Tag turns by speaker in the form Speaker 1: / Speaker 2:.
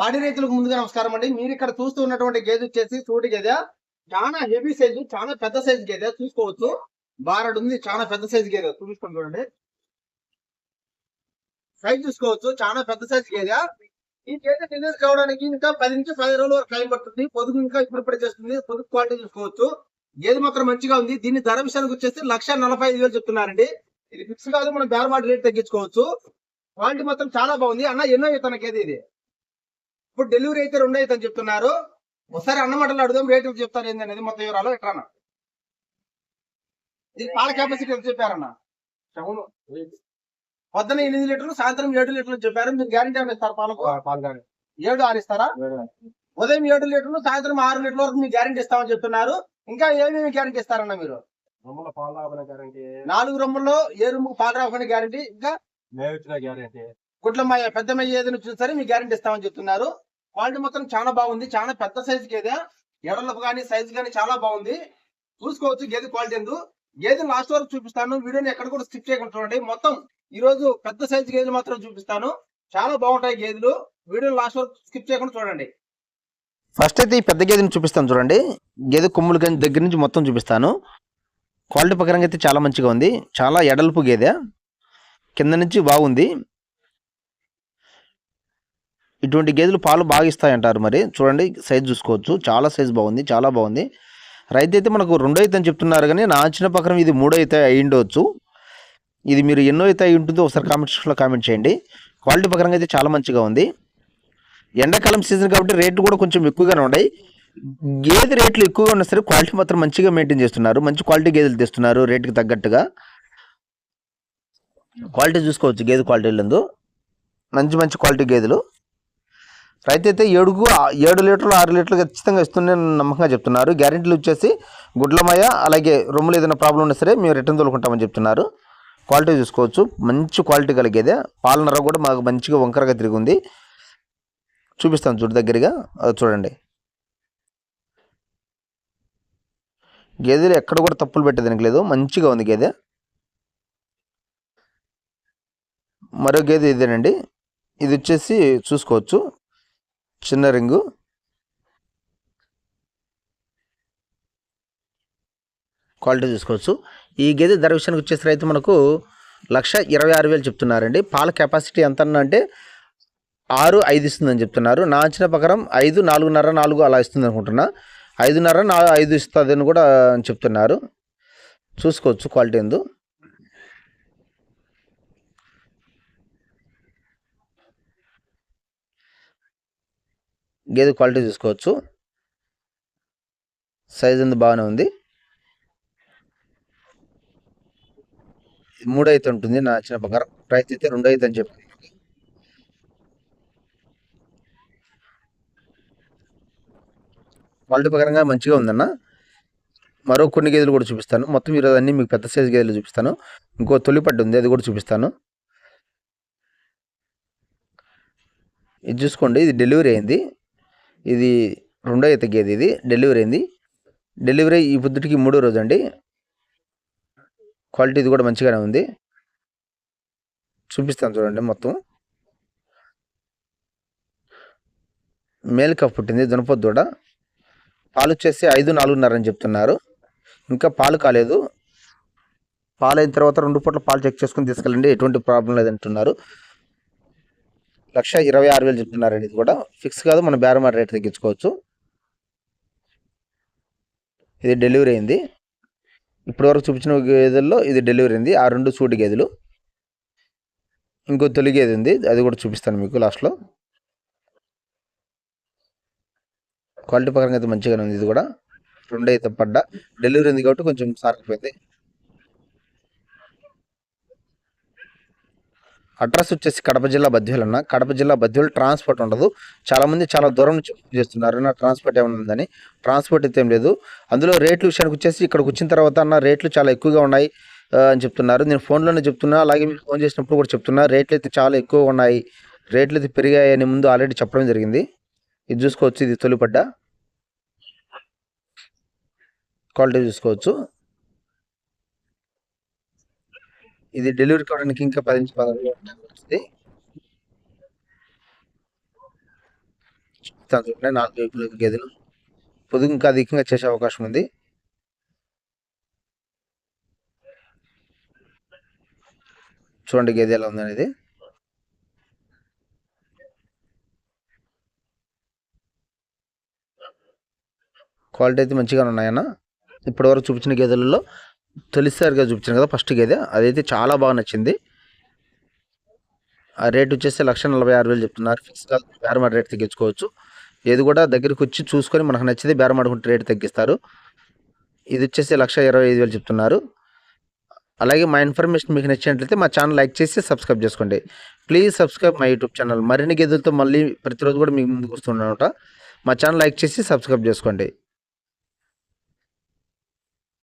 Speaker 1: పాడి రైతులకు ముందుగా నమస్కారం అండి. మీరు ఇక్కడ చూస్తూ ఉన్నటువంటి గేదె వచ్చేసి సూటి గేదె. చాలా హెవీ సైజు చాలా పెద్ద సైజు గేదె చూసుకోవచ్చు. బారడు ఉంది చాలా పెద్ద సైజు గేదె చూపించుకోండి చూడండి. సైజ్ చూసుకోవచ్చు చాలా పెద్ద సైజు గేదె. ఈ గేదె డెలివరీ కావడానికి ఇంకా పది నుంచి పది రోజుల వరకు టైం పడుతుంది. పొదుగు ఇంకా ఇప్పుడు చేస్తుంది. పొదుగు క్వాలిటీ చూసుకోవచ్చు. గేదె మాత్రం మంచిగా ఉంది. దీని ధర విషయానికి వచ్చేసి లక్ష నలభై ఐదు వేలు చెప్తున్నారండి. ఇది ఫిక్స్ కాదు మనం బేరమాటి రేట్ తగ్గించుకోవచ్చు. క్వాలిటీ మాత్రం చాలా బాగుంది. అన్న ఎన్నో ఇతన ఇది. ఇప్పుడు డెలివరీ అయితే రెండు అయితే అని చెప్తున్నారు. ఒకసారి అన్న మాటలు అడుగుదాం రేటు చెప్తారు ఏంది అనేది మొత్తం వివరాలు ఎట్లా ఇది పాల కెపాసిటీ ఎంత చెప్పారన్న? అవును. పొద్దున ఎనిమిది లీటర్లు సాయంత్రం ఏడు లీటర్లు చెప్పారు. మీరు గ్యారంటీ ఏమైనా ఇస్తారు పాలకు?
Speaker 2: పాల్గొని
Speaker 1: ఏడు ఆరు ఇస్తారా? ఉదయం ఏడు లీటర్లు సాయంత్రం ఆరు లీటర్ల వరకు మీరు గ్యారంటీ ఇస్తామని చెప్తున్నారు. ఇంకా ఏమేమి గ్యారంటీ ఇస్తారన్న మీరు?
Speaker 2: పాలు గ్యారంటీ
Speaker 1: నాలుగు రొమ్ముల్లో ఏ రొమ్ము పాలు రాకుండా గ్యారంటీ ఇంకా
Speaker 2: గ్యారంటీ
Speaker 1: గుడ్లమ్మయ్య పెద్దమయ్య ఏదైనా వచ్చినా సరే మీకు గ్యారంటీ ఇస్తామని చెప్తున్నారు. క్వాలిటీ మొత్తం చాలా బాగుంది. చాలా పెద్ద సైజు గేదె ఎడలకు కానీ సైజు కానీ చాలా బాగుంది. చూసుకోవచ్చు గేదె క్వాలిటీ ఎందు. గేదె లాస్ట్ వరకు చూపిస్తాను. వీడియోని ఎక్కడ కూడా స్కిప్ చేయకుండా చూడండి. మొత్తం ఈ రోజు పెద్ద సైజు గేదెలు మాత్రం చూపిస్తాను. చాలా బాగుంటాయి గేదెలు. వీడియో లాస్ట్ వరకు స్కిప్ చేయకుండా చూడండి. ఫస్ట్ అయితే ఈ పెద్ద గేదెని చూపిస్తాను చూడండి. గేదె కొమ్ముల దగ్గర నుంచి మొత్తం చూపిస్తాను. క్వాలిటీ ప్రకారంగా అయితే చాలా మంచిగా ఉంది. చాలా ఎడల్పు గేదె. కింద నుంచి బాగుంది. ఇటువంటి గేదెలు పాలు బాగా ఇస్తాయంటారు మరి. చూడండి సైజ్ చూసుకోవచ్చు. చాలా సైజ్ బాగుంది చాలా బాగుంది. రైతు అయితే మనకు రెండో అయితే అని చెప్తున్నారు కానీ నా చిన్న ప్రకారం ఇది మూడో అయితే అయి ఉండవచ్చు ఇది మీరు ఎన్నో అయితే అయి ఉంటుందో ఒకసారి కామెంట్ సెక్షన్లో కామెంట్ చేయండి. క్వాలిటీ ప్రకారంగా అయితే చాలా మంచిగా ఉంది. ఎండాకాలం సీజన్ కాబట్టి రేట్లు కూడా కొంచెం ఎక్కువగానే ఉన్నాయి. గేదె రేట్లు ఎక్కువగా ఉన్నా సరే క్వాలిటీ మాత్రం మంచిగా మెయింటైన్ చేస్తున్నారు. మంచి క్వాలిటీ గేదెలు తెస్తున్నారు రేటుకి తగ్గట్టుగా. క్వాలిటీ చూసుకోవచ్చు గేదె క్వాలిటీలందు మంచి మంచి క్వాలిటీ గేదెలు. రైతు అయితే ఏడుగు ఏడు లీటర్లు ఆరు లీటర్లు ఖచ్చితంగా ఇస్తుందని నమ్మకంగా చెప్తున్నారు. గ్యారెంటీలు వచ్చేసి గుడ్లమయ అలాగే రొమ్ములు ఏదైనా ప్రాబ్లం ఉన్నా సరే మేము రిటర్న్ తోలుకుంటామని చెప్తున్నారు. క్వాలిటీ చూసుకోవచ్చు. మంచి క్వాలిటీ కలిగేదే. పాలనర కూడా మాకు మంచిగా వంకరగా తిరిగి ఉంది చూపిస్తాను చూడు దగ్గరగా. అది చూడండి. గేదెలు ఎక్కడ కూడా తప్పులు పెట్టేదానికి లేదు. మంచిగా ఉంది గేదె. మరో గేదె ఇదేనండి. ఇది వచ్చేసి చూసుకోవచ్చు. చిన్న రింగు. క్వాలిటీ చూసుకోవచ్చు. ఈ గేదె ధర విషయానికి వచ్చేసరికి అయితే మనకు లక్ష ఇరవై ఆరు వేలు చెప్తున్నారండి. పాల కెపాసిటీ ఎంత అంటే ఆరు ఐదు ఇస్తుందని చెప్తున్నారు. నా అంచనా ప్రకారం ఐదు నాలుగున్నర నాలుగు అలా ఇస్తుంది అనుకుంటున్నా. ఐదున్నర నా ఐదు ఇస్తుంది అని కూడా చెప్తున్నారు. చూసుకోవచ్చు క్వాలిటీ ఎందు. గేదె క్వాలిటీ చూసుకోవచ్చు. సైజ్ అంత బాగానే ఉంది. మూడైతే అయితే ఉంటుంది నా చిన్న ప్రకారం. రైతు అయితే రెండు అయితే అని చెప్పి. క్వాలిటీ ప్రకారంగా మంచిగా ఉందన్న. మరో కొన్ని గేదెలు కూడా చూపిస్తాను. మొత్తం ఈరోజు అన్ని మీకు పెద్ద సైజు గేదెలు చూపిస్తాను. ఇంకో తొలిపడ్డు ఉంది అది కూడా చూపిస్తాను. ఇది చూసుకోండి ఇది డెలివరీ అయింది. ఇది రెండో ఈత ఇది. డెలివరీ అయింది. డెలివరీ ఈ పొద్దుటికి మూడో రోజు అండి. క్వాలిటీ ఇది కూడా మంచిగానే ఉంది. చూపిస్తాను చూడండి మొత్తం. మేల్ కప్ పుట్టింది దునపొద్దు కూడా పాలు వచ్చేసి ఐదు నాలుగున్నర అని చెప్తున్నారు. ఇంకా పాలు కాలేదు. పాలు అయిన తర్వాత రెండు పూట్ల పాలు చెక్ చేసుకుని తీసుకెళ్ళండి. ఎటువంటి ప్రాబ్లం లేదంటున్నారు. లక్ష ఇరవై ఆరు వేలు చెప్తున్నారండి ఇది కూడా ఫిక్స్ కాదు మన బేరమార్ రేట్ తగ్గించుకోవచ్చు. ఇది డెలివరీ అయింది. ఇప్పటివరకు చూపించిన గేదెల్లో ఇది డెలివరీ అయింది. ఆ రెండు సూటి గేదెలు. ఇంకో తొలి గేదె ఉంది. అది కూడా చూపిస్తాను మీకు లాస్ట్లో క్వాలిటీ పరంగా అయితే మంచిగానే ఉంది ఇది కూడా. రెండు అయితే పడ్డా. డెలివరీ ఉంది కాబట్టి కొంచెం సారిపోయింది అడ్రస్ వచ్చేసి కడప జిల్లా బద్వేలు అన్న. కడప జిల్లా బద్వేలు ట్రాన్స్పోర్ట్ ఉండదు. చాలా మంది చాలా దూరం నుంచి చేస్తున్నారు. నా ట్రాన్స్పోర్ట్ ఏమైనా ఉందని. ట్రాన్స్పోర్ట్ అయితే ఏం లేదు. అందులో రేట్లు విషయానికి వచ్చేసి ఇక్కడికి వచ్చిన తర్వాత అన్న రేట్లు చాలా ఎక్కువగా ఉన్నాయి అని చెప్తున్నారు. నేను ఫోన్లోనే చెప్తున్నా. అలాగే మీరు ఫోన్ చేసినప్పుడు కూడా చెప్తున్నా. రేట్లు అయితే చాలా ఎక్కువగా ఉన్నాయి. రేట్లు అయితే పెరిగాయని ముందు ఆల్రెడీ చెప్పడం జరిగింది. ఇది చూసుకోవచ్చు. ఇది తొలిపడ్డ. క్వాలిటీ చూసుకోవచ్చు. ఇది డెలివరీ కావడానికి ఇంకా పది నుంచి పదహారు టైం పడుతుంది. చూడండి నాలుగు వైపుల గేదెలు పొదుగు ఇంకా అధికంగా చేసే అవకాశం ఉంది. చూడండి గేదె ఎలా ఉందనేది. క్వాలిటీ అయితే మంచిగా ఉన్నాయన్న. ఇప్పటివరకు చూపించిన గేదెలలో తొలిసారిగా చూపించాను కదా ఫస్ట్ గేదె. అదైతే చాలా బాగా నచ్చింది. ఆ రేట్ వచ్చేసి లక్ష నలభై ఆరు వేలు చెప్తున్నారు. ఫిక్స్గా బేరమాడ రేట్ తగ్గించుకోవచ్చు. ఏది కూడా దగ్గరికి వచ్చి చూసుకొని మనకు నచ్చితే బేరమాడుకుంటే రేట్ తగ్గిస్తారు. ఇది వచ్చేసి లక్ష ఇరవై ఐదు వేలు చెప్తున్నారు. అలాగే మా ఇన్ఫర్మేషన్ మీకు నచ్చినట్లయితే మా ఛానల్ లైక్ చేసి సబ్స్క్రైబ్ చేసుకోండి. Please subscribe my YouTube channel. మరిన్ని గేదెలతో మళ్ళీ ప్రతిరోజు కూడా మీకు ముందుకు వస్తున్నానమాట మా ఛానల్ లైక్ చేసి సబ్స్క్రైబ్ చేసుకోండి.